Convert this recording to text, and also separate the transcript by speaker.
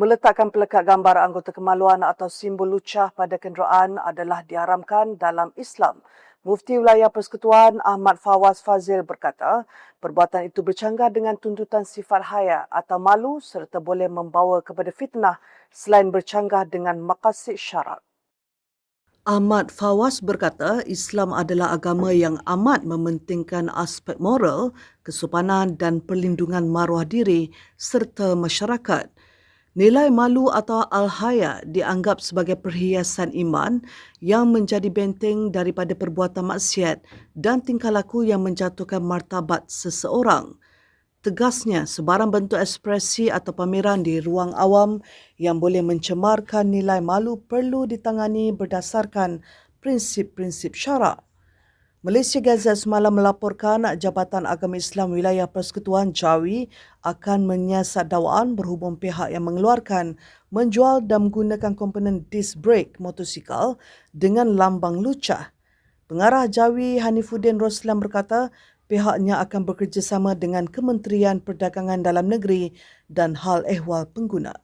Speaker 1: Meletakkan pelekat gambar anggota kemaluan atau simbol lucah pada kenderaan adalah diharamkan dalam Islam. Mufti Wilayah Persekutuan Ahmad Fawaz Fazil berkata, perbuatan itu bercanggah dengan tuntutan sifat haya atau malu serta boleh membawa kepada fitnah selain bercanggah dengan maqasid syarak. Ahmad Fawaz berkata Islam adalah agama yang amat mementingkan aspek moral, kesopanan dan perlindungan maruah diri serta masyarakat. Nilai malu atau al-haya dianggap sebagai perhiasan iman yang menjadi benteng daripada perbuatan maksiat dan tingkah laku yang menjatuhkan martabat seseorang. Tegasnya, sebarang bentuk ekspresi atau pameran di ruang awam yang boleh mencemarkan nilai malu perlu ditangani berdasarkan prinsip-prinsip syarak. Malaysia Gazette semalam melaporkan Jabatan Agama Islam Wilayah Persekutuan Jawi akan menyiasat dakwaan berhubung pihak yang mengeluarkan, menjual dan menggunakan komponen disc brake motosikal dengan lambang lucah. Pengarah Jawi Hanifuddin Roslan berkata pihaknya akan bekerjasama dengan Kementerian Perdagangan Dalam Negeri dan Hal Ehwal Pengguna.